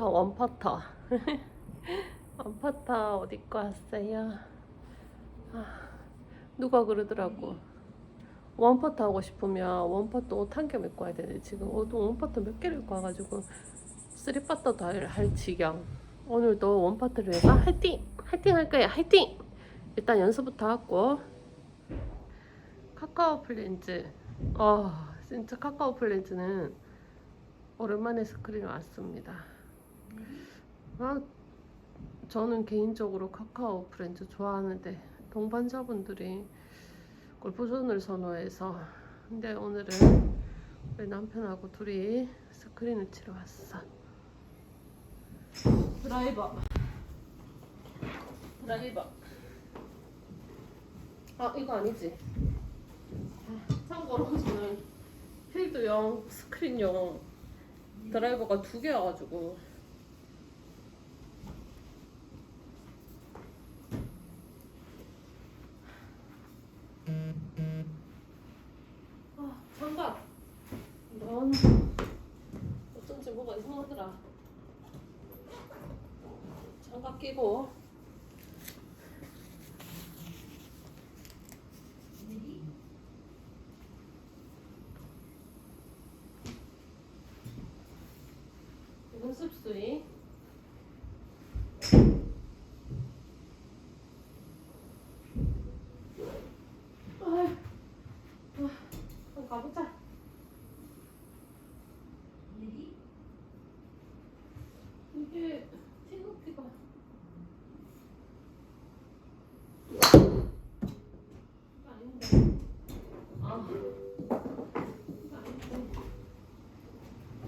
자, 원파터. 원파터 어디 거 왔어요? 아, 누가 그러더라고. 원파터 하고 싶으면 원파터 옷 한 겹 입고 와야 되는데 지금 옷 원파터 몇 개를 입고 와가지고 쓰리파터도 할, 할 지경. 오늘도 원파터를 해서 화이팅! 화이팅 할 거야, 화이팅! 일단 연습부터 하고 카카오 플랜즈. 아, 진짜 카카오 플랜즈는 오랜만에 스크린 왔습니다. 아, 저는 개인적으로 카카오 프렌즈 좋아하는데 동반자분들이 골프존을 선호해서 근데 오늘은 우리 남편하고 둘이 스크린을 치러 왔어. 드라이버. 드라이버. 아 이거 아니지. 아, 참고로 저는 필드용 스크린용 드라이버가 두 개여가지고 아 장갑 이런 어쩐지 뭐가 이상하더라 장갑 끼고 스윙 아이, 아, 한번 가보자. 이게 티노피가 아닌데. 아, 아닌데.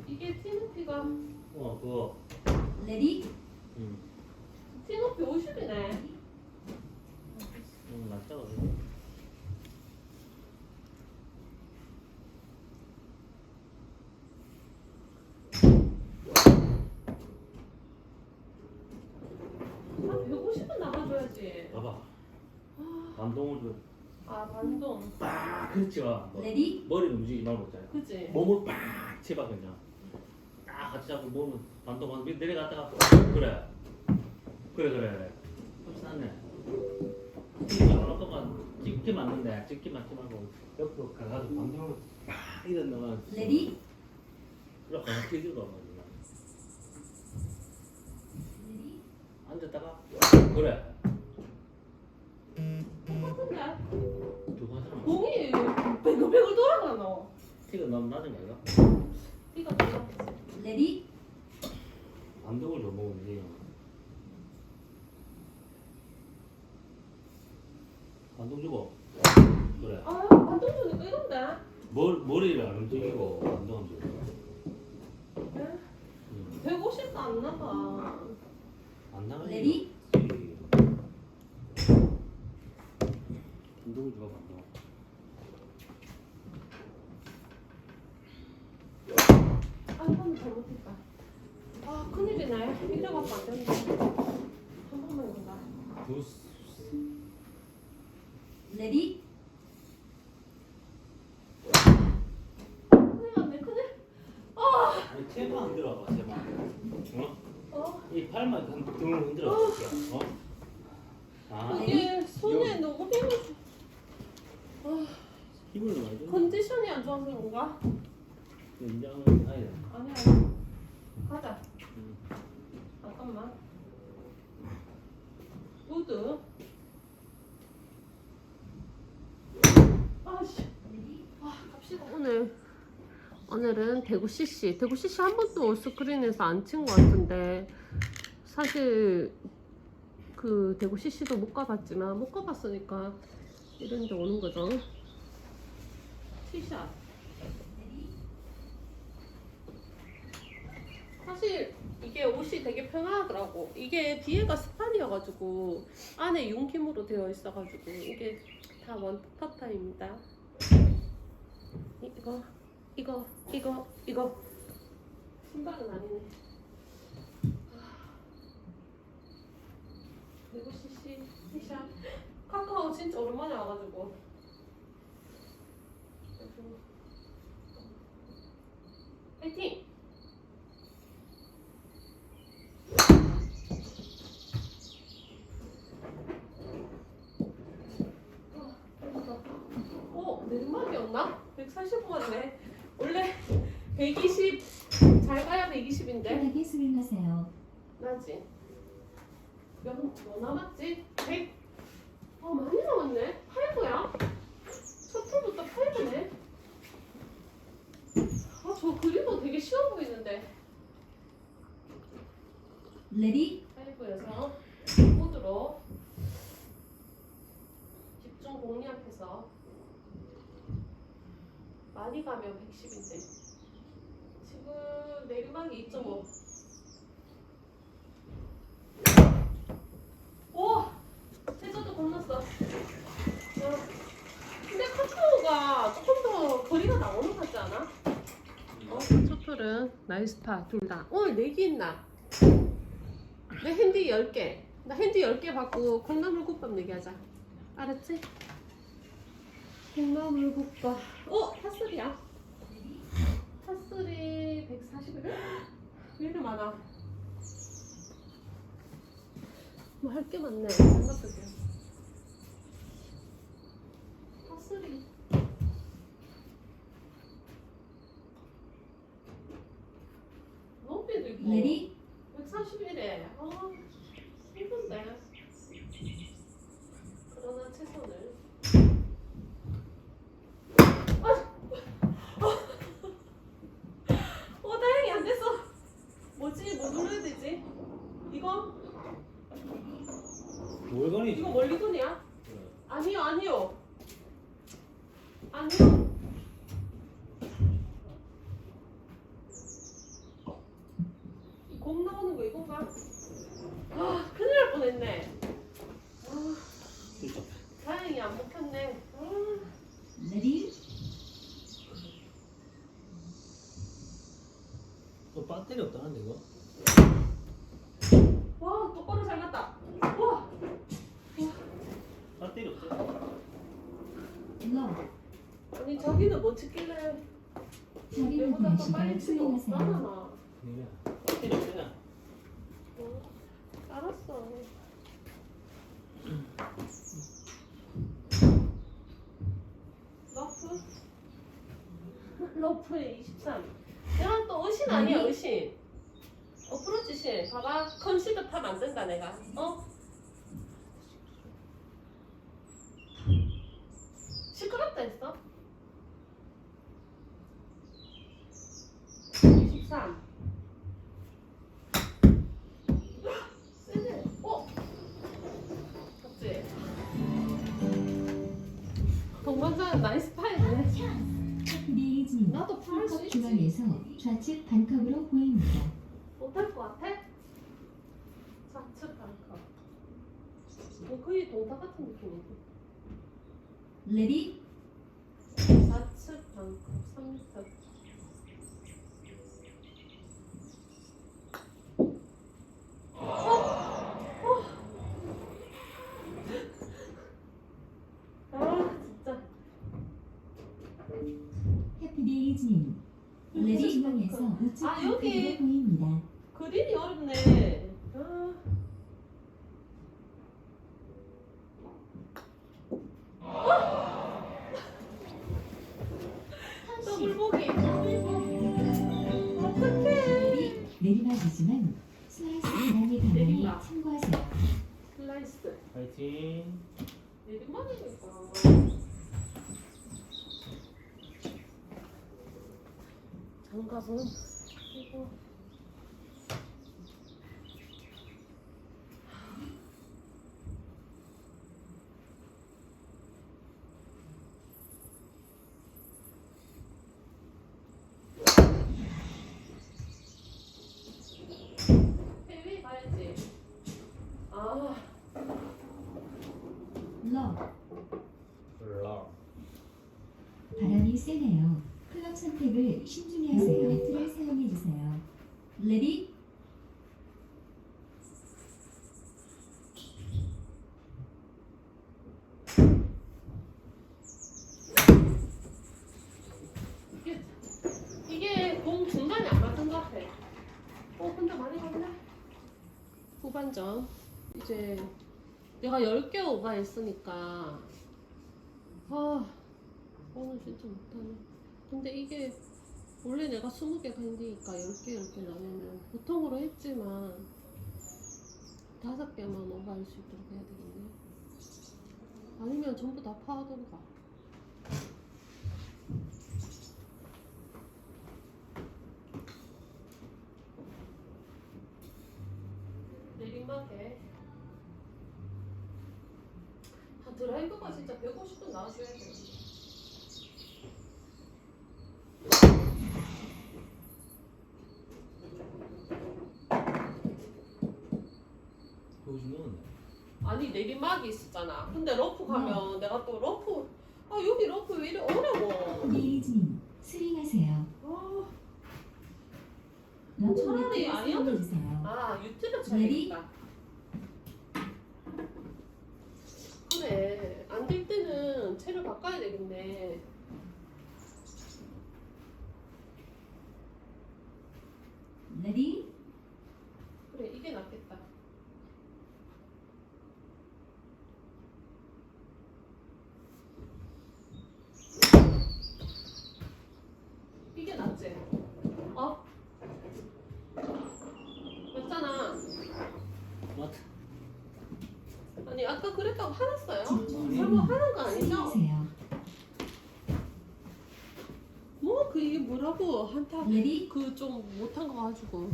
이게 티노피가 어 그거. 레디? 응. 티노피 50이네. 응, 맞다고 아, 150은 나가줘야지. 봐봐. 반동을 좀 아, 반동. 빡 그렇지 와 뭐, 레디? 머리를 움직이지 말고 있잖아. 그치? 몸을 빡 쳐봐 그냥. 딱 같이 잡고 몸을 반동만 밑 내려갔다가 그래. 그래 그래. 어느 동안 찍기 맞는데 찍기 맞지 말고 옆으로 가가지고 반동을 빡 이런 놈은 레디? 그래 가서 봐 레디? 앉았다가 그래. 똑같은데? 두번 공이 배글배글 돌아가노. 티가 너무 낮은 거 아이가? 이거? 내가 레디 먹으면 돼요. 반동 주고. 그래. 아, 반동 주니까 이런데? 머, 머리를 안 움직이고 반동을 주고. 네? 음. 150도 안 나가. 안 나가지. 레디? 반동을 주고 반동. 아, 이건 잘못했다. 아, 큰일이네. 이래갖고 안 된다. 한 번만 해본다. 두 레디 큰일 났네, 큰일. 아! 아니 채만 흔들어 봐 채만. 어? 어? 이 팔만 등- 등을 흔들어 볼게. 어? 아 이게 손에 너무 힘이. 아, 힘을 많이 줘. 컨디션이 안 좋아서 그런가? 인장은 아니다. 아니야, 아니야. 가자. 음. 잠깐만. 우드. 아씨. 아, 갑시다. 오늘 오늘은 대구 CC. 대구 CC 한 번도 스크린에서 안 친 것 같은데 사실 그 대구 CC도 못 가봤지만 못 가봤으니까 이런 데 오는 거죠. 티샷. 사실 이게 옷이 되게 편하더라고. 이게 뒤에가 스판이어가지고 안에 윤김으로 되어 있어가지고 이게 다 원파타입니다. 이거 이거 이거 이거 신발은 아니네 아, 150cc 티샵 카카오 진짜 오랜만에 와가지고 화이팅! 오! 내리막이었나? 140번 왔네 120, 잘 가야 120인데. 편하게 스윙하세요. 나지? 몇, 뭐 남았지? 100? 어, 많이 남았네. 8구야? 첫 툴부터 8구네. 아, 저 그림도 되게 쉬워 보이는데. 레디 8구에서 코드로 집중 공략해서 많이 가면 110인데 지금 내리막이 2.5 오! 해저도 건넜어 어. 근데 카카오가 조금 더 거리가 나오는 것 같지 않아? 어, 초플은 나이스파 둘 다 오늘 내기 있나? 내 핸디 10개. 나 핸디 10개 받고 콩나물국밥 얘기하자. 알았지? 콩나물국밥. 어? 파슬이야. 파슬이 140원. 왜 이렇게 많아? 뭐 할 게 많네. 생각보다. 파슬이. 높이도 있고. 레디 131에 아 힘든데 그러나 최선을 아! 어 다행히 안 됐어 뭐지 뭐 눌러야 되지 이거 월간이지. 이거 멀리건이야 그래. 아니요 아니요 아니요 이 공 나오는 거 이건가? 아 큰일 날 뻔했네 아 그렇죠. 다행히 안 먹혔네 아, 레디 너 배터리 없다는데 이거? 와 똑바로 잘 갔다 와 배터리 없어? 러 아니 자기는 뭐 찍길래 자리를 내보다 더 빨리 구하시고 치고. 없잖아. 배터리 없잖아. 어, 알았어 러프? 러프에 23 내가 또 의신 아니야 의신 어프로치 신 봐봐. 컨시드 파 만든다 내가. 어? 시끄럽다 했어? 23 세네. 어? 맞지? 동반자는 나이스 파이네 좌측 반컵으로 보입니다. 못할 것 같아? 좌측 반컵 뭐 거의 동타 같은 느낌이지 레디? 좌측 반컵 3점 아 진짜. 해피데이즈 우측 아, 여기. 보입니다. 그림이 어렵네. 아. 물고기. 어떡해. 내리막이지만 슬라이스 가만히 내리막. 참고하세요. 슬라이스. 파이팅. 내리막이니까. 장갑은 이거. 해외 가야지. 아. 러 러. 바람이 세네요. 클럽 선택을 신중히 하세요. 배트를 사용해 주세요. 레디 이게, 이게 공 중간에 안 맞는 것 같아. 어, 근데 많이 갔네. 후반전. 이제 내가 10개 오버했으니까. 아, 오늘 진짜 못하네. 근데 이게 원래 내가 20개가 있으니까 10개 이렇게 나누면 보통으로 했지만 5개만 오버할 수 있도록 해야 되겠네. 아니면 전부 다 파하던가. 내리막에 아, 드라이버가 진짜 150분 나와줘야 돼 보여주면 아니 내리막이 있었잖아. 근데 러프 가면 내가 또 러프 아 여기 러프 왜 이래 어려워. 베이징 스윙하세요. 아, 러프 차라리 사용해주세요. 아 유튜브 레디? 쳐야겠다. 그래 안될 때는 채를 바꿔야 되겠네. 레디 그래 이게 낫겠다. 이게 낫지? 어? 맞잖아. 맞 아니 아까 그랬다고 화났어요? 집중 거 아니죠? 스윙하세요. 뭐그 이게 뭐라고 한타 레디 그좀 못한 거 가지고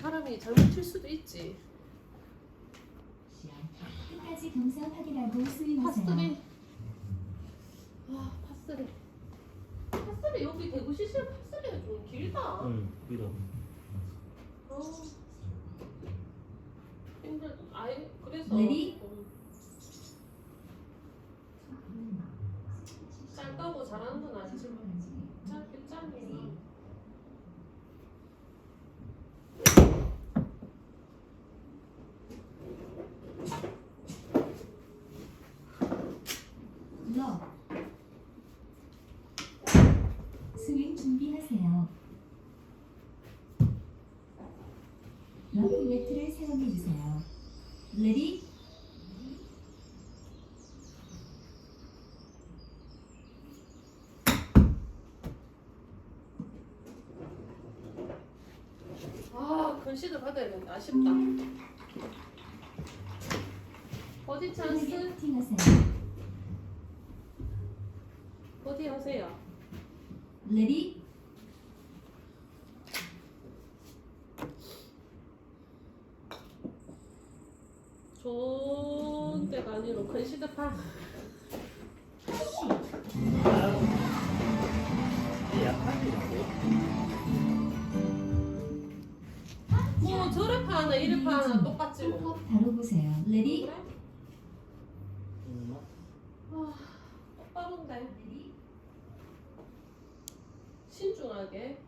사람이 잘못 칠 수도 있지. 끝까지 경사 확인하고 스윙하세요. 파스리. 아 파스리. 파스리 여기 대구 시실 파스리가 좀 길다. 응 밀어 어. 힘들. 아예 그래서. 레디? 음, 짧다고 잘하는 건 아니지만 짧게 짧게. 러 스윙 준비하세요. 러프 매트를 사용해 주세요. 레디 아 글씨도 받아야 된다. 아쉽다. 어디 찬스? 퍼팅하세요. 어디 하세요? 레디 응, 맞 아, 똑바로인데. 신중하게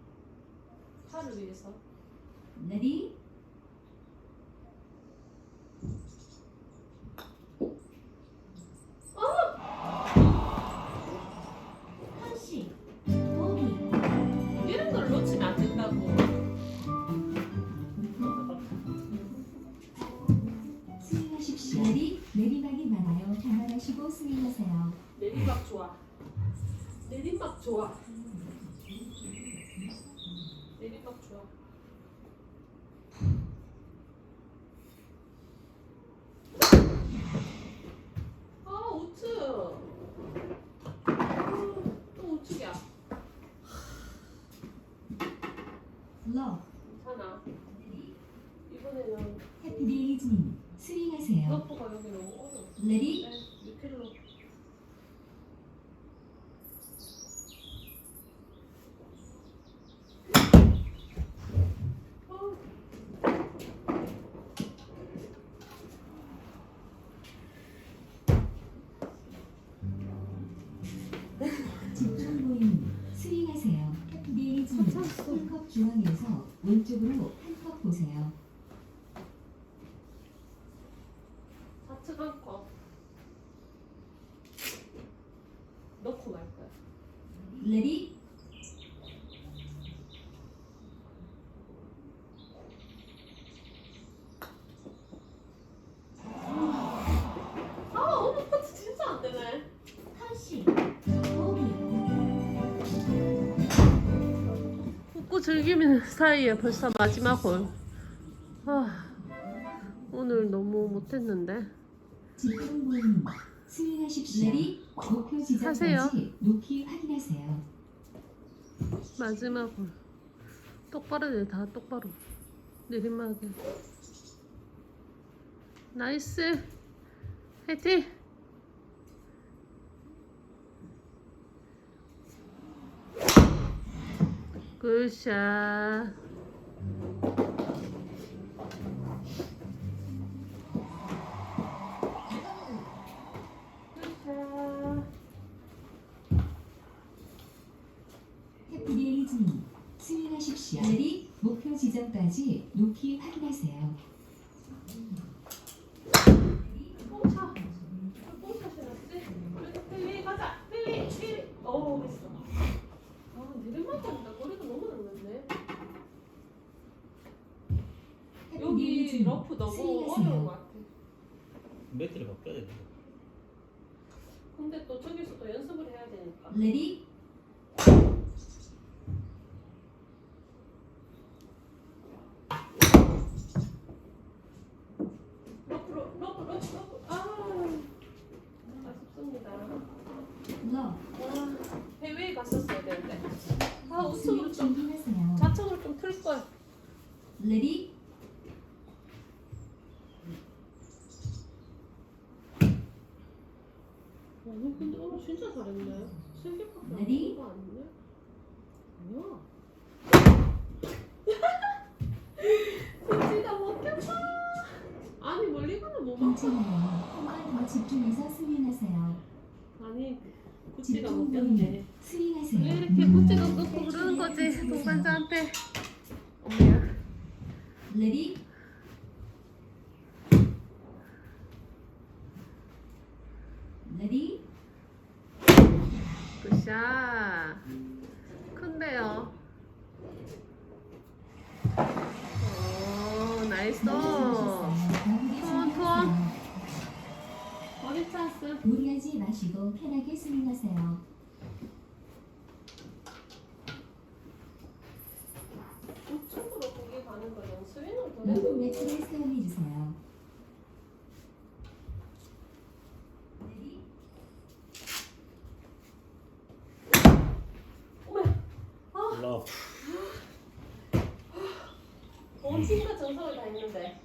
팔을 위해서. 레디 왼쪽으로 한컵 보세요. 좌측 한 컵. 넣고 말 거야. 레디 즐기는 사이에 벌써 마지막 홀. 아, 오늘 너무 못했는데. 목표 하세요. 높이 확인하세요. 마지막 홀. 똑바로 내, 다 똑바로. 내리막에. 나이스. 화이팅! 굿샷. 레디 목표 지점까지 높이 확인하세요. 뽕차. 뽕차 신었지? 텔리 가자. 텔리, 텔리. 어, 됐어. 아, 내리막이니까 거리가 너무 넓네. 여기 해피데이즈님 러프 너무 어려운 것 스윙하세요. 같아. 매트를 바꿔야 돼. 근데 또 저기서 또 연습을 해야 되니까. 레디 러프, 러프, 러프, 러프, 러프. 아, 아쉽습니다. 러 아, 해외에 갔었어야 되는데. 아, 스윙 우측으로 좀, 준비하세요. 좌측으로 좀 틀 걸. 레디 아니, 근데 오늘 진짜 잘했네. 세 개밖에 안 레디? 된거 아니냐? 아니야. 진짜 먹겠다. 아니, 멀리 가면 못 먹어. 한번 더 집중해서 스윙하세요. 아니, 구찌가 먹겠네. 왜 스윙하세요. 이렇게 구찌가 끊고 그러는 거지, 동반자한테. 레디 레디 무리하지 마시고 편하게 스윙하세요. 우측으로 거기 가는 스윙을 더 높은 해도 매트를 사용해 주세요. 레디 올라. 엄친가 정성을 다했는데.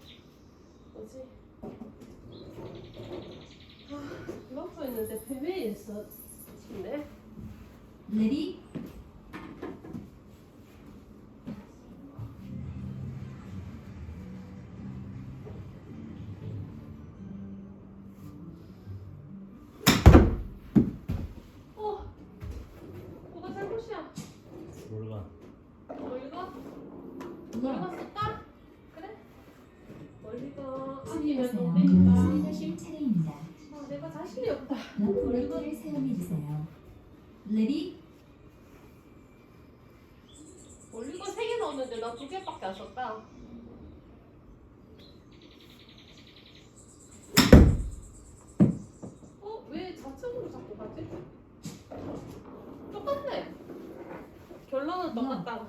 뭐지? 아, 러프 있는데 페웨이 있어. 싶네. 레디 어! 뭐가 잘못이야? 몰라. 멀리가? 멀리가 러 쓸까? 그래? 좀 되니까. 스윙하실 차례입니다. 아, 내가 자신이 없다. 높은 매트를 사용해 주세요. 레디 멀리가 세개 넣었는데 나 두 개밖에 안 썼다. 어? 왜 좌측으로 자꾸 가지? 똑같네. 결론은 똑같다.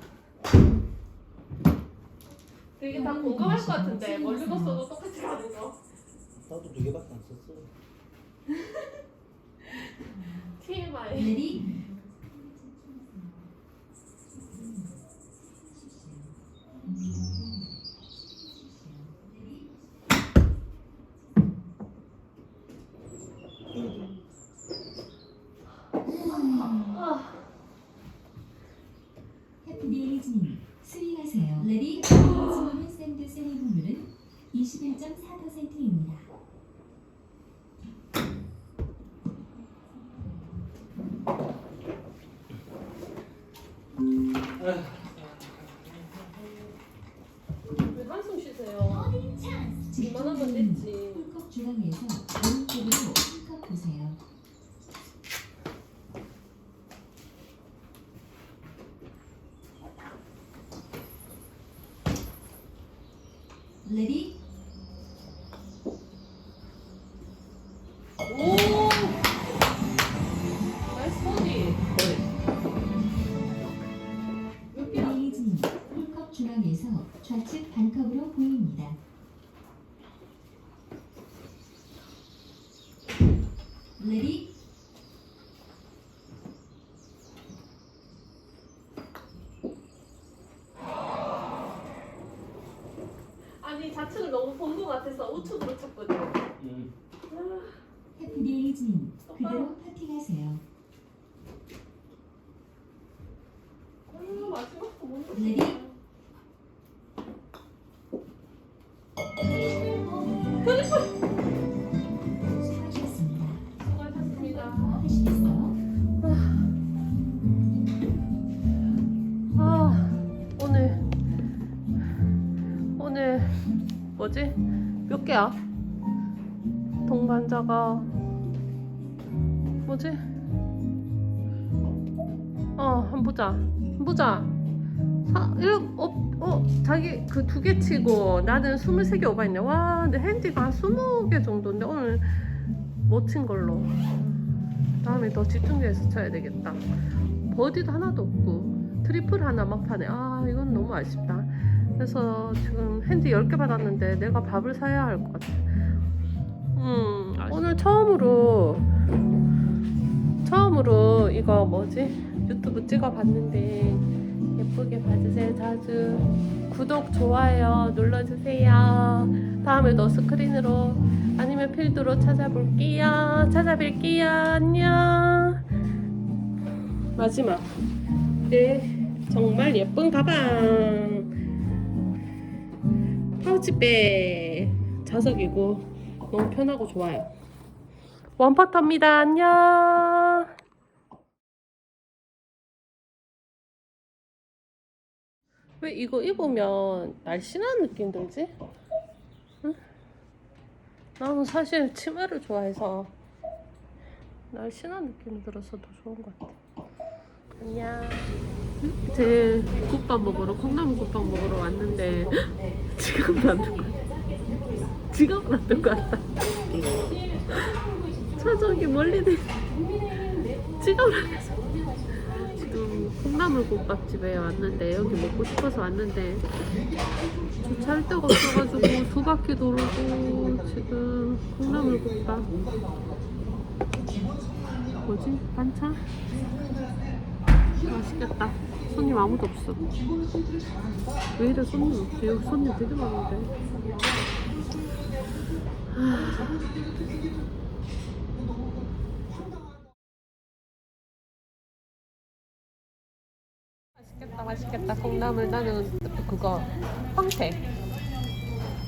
되게 다 공감할 것 같은데 멀리 갔어도 똑같이 가는 거. 나도 두 개밖에 안 썼어. TMI. 레디 아, 해피데이즈님 스윙하세요. 레디 지금은 샌드 세리브률은 21.4%입니다. 왜 한숨 쉬세요? 이만한 건 집중부인 됐지. 홀컵 중앙에서 오른쪽으로 홀컵 보세요. 레 좌측을 너무 본 것 같아서 우측으로 쳤거든. 음. 해피데이즈님 그대로 파팅하세요. 아, 마지막도 못 넣었어. 레디 수고 뭐지? 몇 개야? 동반자가 뭐지? 어 한번 보자. 한번 보자. 사, 일, 어, 어, 자기 그 두 개 치고 나는 23개 오버했네. 와 근데 핸디가 한 20개 정도인데 오늘 못 친 걸로. 다음에 더 집중해서 쳐야 되겠다. 버디도 하나도 없고 트리플 하나 막판에. 아 이건 너무 아쉽다 그래서 지금 핸디 10개 받았는데 내가 밥을 사야 할 것 같아. 음 오늘 처음으로 처음으로 이거 뭐지? 유튜브 찍어봤는데 예쁘게 봐주세요 자주. 구독 좋아요 눌러주세요. 다음에도 스크린으로 아니면 필드로 찾아볼게요. 찾아뵐게요. 안녕. 마지막. 네 정말 예쁜 가방 파우치백 자석이고 너무 편하고 좋아요. 원퍼터입니다. 안녕. 왜 이거 입으면 날씬한 느낌 들지? 응? 나는 사실 치마를 좋아해서 날씬한 느낌이 들어서 더 좋은 것 같아. 안녕. 이 제 국밥 먹으러 콩나물 국밥 먹으러 왔는데 안 들고 왔- 지갑을 안 들고 왔다 차저기 멀리 내 지갑을 안 가서 지금 콩나물 국밥집에 왔는데 여기 먹고 싶어서 왔는데 주차할 없어가지고 두 바퀴 돌고 지금 콩나물 국밥 뭐지? 반찬? 맛있겠다. 손님 아무도 없어. 왜 이래 손님 없지? 여기 손님 되게 많은데. 맛있겠다, 맛있겠다. 콩나물 나는 그거 황태.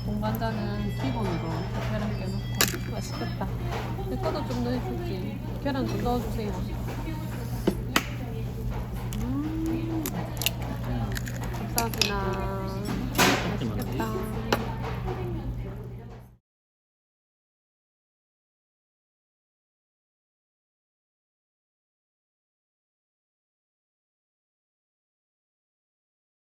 동반자는 기본으로 계란 깨놓고 맛있겠다. 내 거도 좀 넣어주지. 계란 좀 넣어주세요. No.